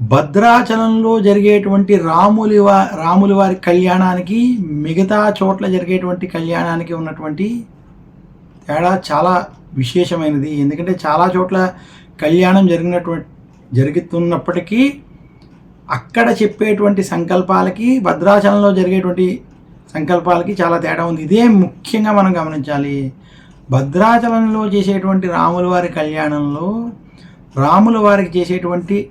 భద్రాచలంలో జరిగేటువంటి రాములి వా రాములు వారి కళ్యాణానికి మిగతా చోట్ల జరిగేటువంటి కళ్యాణానికి ఉన్నటువంటి తేడా చాలా విశేషమైనది. ఎందుకంటే చాలా చోట్ల కళ్యాణం జరిగినటువంటి జరుగుతున్నప్పటికీ అక్కడ చెప్పేటువంటి సంకల్పాలకి భద్రాచలంలో జరిగేటువంటి సంకల్పాలకి చాలా తేడా ఉంది. ఇదే ముఖ్యంగా మనం గమనించాలి. భద్రాచలంలో చేసేటువంటి రాముల వారి కళ్యాణంలో రాముల వారికి చేసేటువంటి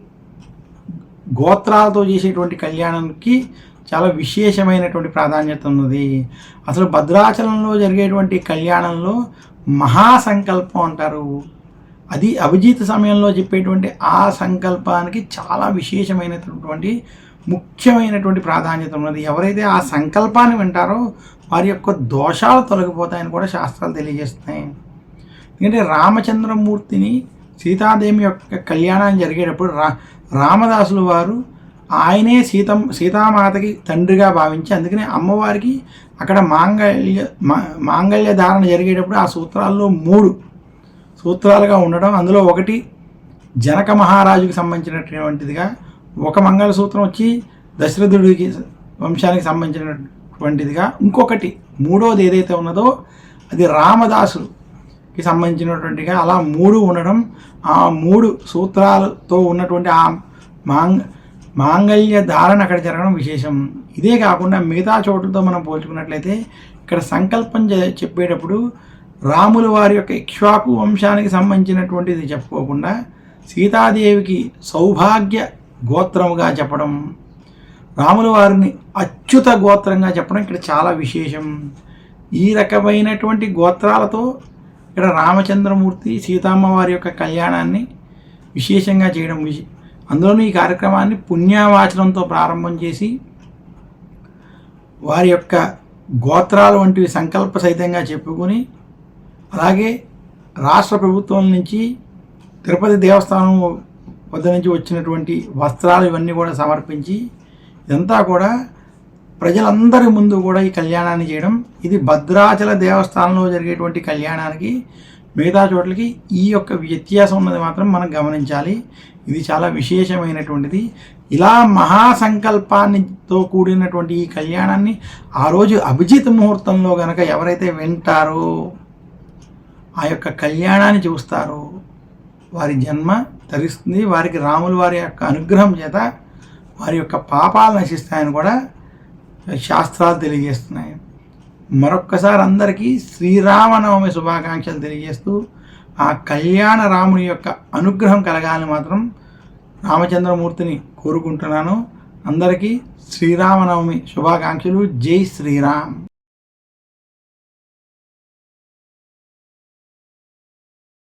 గోత్రాలతో చేసేటువంటి కళ్యాణానికి చాలా విశేషమైనటువంటి ప్రాధాన్యత ఉన్నది. అసలు భద్రాచలంలో జరిగేటువంటి కళ్యాణంలో మహాసంకల్పం అంటారు. అది అభిజిత్ సమయంలో చెప్పేటువంటి ఆ సంకల్పానికి చాలా విశేషమైనటువంటి ముఖ్యమైనటువంటి ప్రాధాన్యత ఉన్నది. ఎవరైతే ఆ సంకల్పాన్ని వింటారో వారి యొక్క దోషాలు తొలగిపోతాయని కూడా శాస్త్రాలు తెలియజేస్తున్నాయి. ఎందుకంటే రామచంద్రమూర్తిని సీతాదేవి యొక్క కళ్యాణం జరిగేటప్పుడు రా రామదాసులు వారు ఆయనే సీతం సీతామాతకి తండ్రిగా భావించి అందుకనే అమ్మవారికి అక్కడ మాంగళ్య మా- మాంగళ్య ధారణ జరిగేటప్పుడు ఆ సూత్రాల్లో మూడు సూత్రాలుగా ఉండడం. అందులో ఒకటి జనక మహారాజుకి సంబంధించినటువంటిదిగా ఒక మంగళసూత్రం వచ్చి దశరథుడికి వంశానికి సంబంధించినటువంటిదిగా ఇంకొకటి మూడోది ఏదైతే ఉన్నదో అది రామదాసులు. కి సంబంధించినటువంటిగా అలా మూడు ఉండడం ఆ మూడు సూత్రాలతో ఉన్నటువంటి ఆ మాంగ మాంగళ్య ధారణ అక్కడ జరగడం విశేషం. ఇదే కాకుండా మిగతా చోట్లతో మనం పోల్చుకున్నట్లయితే ఇక్కడ సంకల్పం చెప్పేటప్పుడు రాముల వారి యొక్క ఇక్ష్వాకు వంశానికి సంబంధించినటువంటిది చెప్పుకోకుండా సీతాదేవికి సౌభాగ్య గోత్రముగా చెప్పడం రాముల వారిని అచ్యుత గోత్రంగా చెప్పడం ఇక్కడ చాలా విశేషం. ఈ రకమైనటువంటి గోత్రాలతో ఇక్కడ రామచంద్రమూర్తి సీతమ్మ వారి యొక్క కళ్యాణాన్ని విశేషంగా చేయడం విశే అందులోనూ ఈ కార్యక్రమాన్ని పుణ్యవాచనంతో ప్రారంభం చేసి వారి యొక్క గోత్రాలు వంటివి సంకల్ప సహితంగా చెప్పుకొని అలాగే రాష్ట్ర ప్రభుత్వం నుంచి తిరుపతి దేవస్థానం వద్ద నుంచి వచ్చినటువంటి వస్త్రాలు ఇవన్నీ కూడా సమర్పించి ఇదంతా కూడా ప్రజలందరి ముందు కూడా ఈ కళ్యాణాన్ని చేయడం ఇది భద్రాచల దేవస్థానంలో జరిగేటువంటి కళ్యాణానికి మిగతా చోట్లకి ఈ యొక్క వ్యత్యాసం ఉన్నది మాత్రం మనం గమనించాలి. ఇది చాలా విశేషమైనటువంటిది. ఇలా మహాసంకల్పాన్నితో కూడినటువంటి ఈ కళ్యాణాన్ని ఆ రోజు అభిజిత్ ముహూర్తంలో గనక ఎవరైతే వింటారో ఆ యొక్క కళ్యాణాన్ని చూస్తారో వారి జన్మ తరిస్తుంది. వారికి రాములు వారి యొక్క అనుగ్రహం చేత వారి యొక్క పాపాలు నశిస్తాయని కూడా శాస్త్రాలు తెలియజేస్తున్నాయి. మరొక్కసారి అందరికీ శ్రీరామనవమి శుభాకాంక్షలు తెలియజేస్తూ ఆ కళ్యాణ రాముని యొక్క అనుగ్రహం కలగాలని మాత్రం రామచంద్రమూర్తిని కోరుకుంటున్నాను. అందరికీ శ్రీరామనవమి శుభాకాంక్షలు. జై శ్రీరామ్.